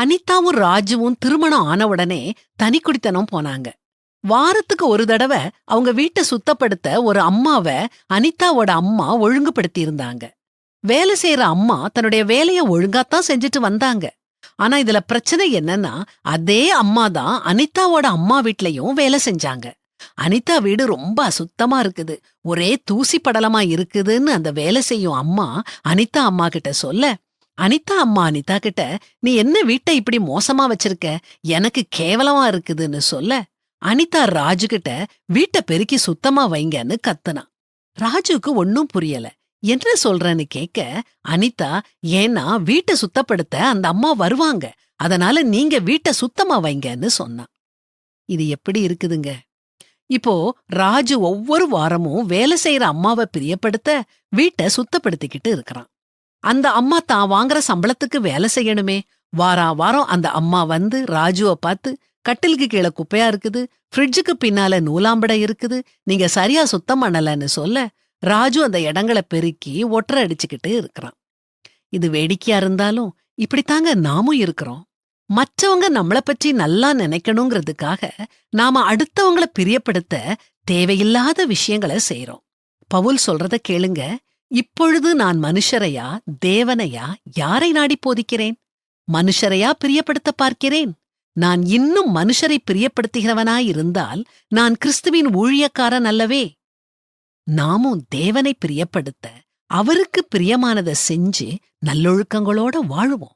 அனிதாவும் ராஜுவும் திருமணம் ஆன உடனே தனி குடித்தனம் போனாங்க. வாரத்துக்கு ஒரு தடவை அவங்க வீட்டை சுத்தப்படுத்த ஒரு அம்மாவ அனிதாவோட அம்மா ஒழுங்குபடுத்தி இருந்தாங்க வேலை செய்யற அம்மா தன்னுடைய வேலைய ஒழுங்காத்தான் செஞ்சுட்டு வந்தாங்க. ஆனா இதுல பிரச்சனை என்னன்னா அதே அம்மா தான் அனிதாவோட அம்மா வீட்லயும் வேலை செஞ்சாங்க. அனிதா வீடு ரொம்ப அசுத்தமா இருக்குது. ஒரே தூசி படலமா இருக்குதுன்னு அந்த வேலை செய்யும் அம்மா அனிதா அம்மா கிட்ட சொல்ல அனிதா அம்மா அனிதா கிட்ட நீ என்ன வீட்டை இப்படி மோசமா வச்சிருக்க? எனக்கு கேவலமா இருக்குதுன்னு சொல்ல. அனிதா ராஜு கிட்ட வீட்டை பெருக்கி சுத்தமா வைங்கன்னு கத்துனா. ராஜுக்கு ஒன்னும் புரியல. என்ன சொல்றேன்னு கேட்க அனிதா ஏன்னா வீட்டை சுத்தப்படுத்த அந்த அம்மா வருவாங்க. அதனால நீங்க வீட்டை சுத்தமா வைங்கன்னு சொன்னான் இது எப்படி இருக்குதுங்க? இப்போ ராஜு ஒவ்வொரு வாரமும் வேலை செய்யற அம்மாவை பிரியப்படுத்த வீட்டை சுத்தப்படுத்திக்கிட்டு இருக்கிறான். அந்த அம்மா தான் வாங்குற சம்பளத்துக்கு வேலை செய்யணுமே. வாரா வாரம் அந்த அம்மா வந்து ராஜுவ பார்த்து கட்டிலுக்கு கீழே குப்பையா இருக்குது. ஃப்ரிட்ஜுக்கு பின்னால நூலாம்படை இருக்குது. நீங்க சரியா சுத்தம் பண்ணலன்னு சொல்ல ராஜு அந்த இடங்களை பெருக்கி ஒற்றை அடிச்சுக்கிட்டு இருக்கிறான். இது வேடிக்கையா இருந்தாலும் இப்படித்தாங்க நாமும் இருக்கிறோம். மற்றவங்க நம்மள பற்றி நல்லா நினைக்கணுங்கிறதுக்காக நாம அடுத்தவங்கள பிரியப்படுத்த தேவையில்லாத விஷயங்களை செய்யறோம் பவுல் சொல்றத கேளுங்க. இப்பொழுது நான் மனுஷரையா தேவனையா யாரை நாடி போதிக்கிறேன்? மனுஷரையா பிரியப்படுத்த பார்க்கிறேன்? நான் இன்னும் மனுஷரை பிரியப்படுத்துகிறவனாயிருந்தால் நான் கிறிஸ்துவின் ஊழியக்காரன் அல்லவே. நாமும் தேவனை பிரியப்படுத்த அவருக்கு பிரியமானதை செஞ்சு நல்லொழுக்கங்களோட வாழுவோம்.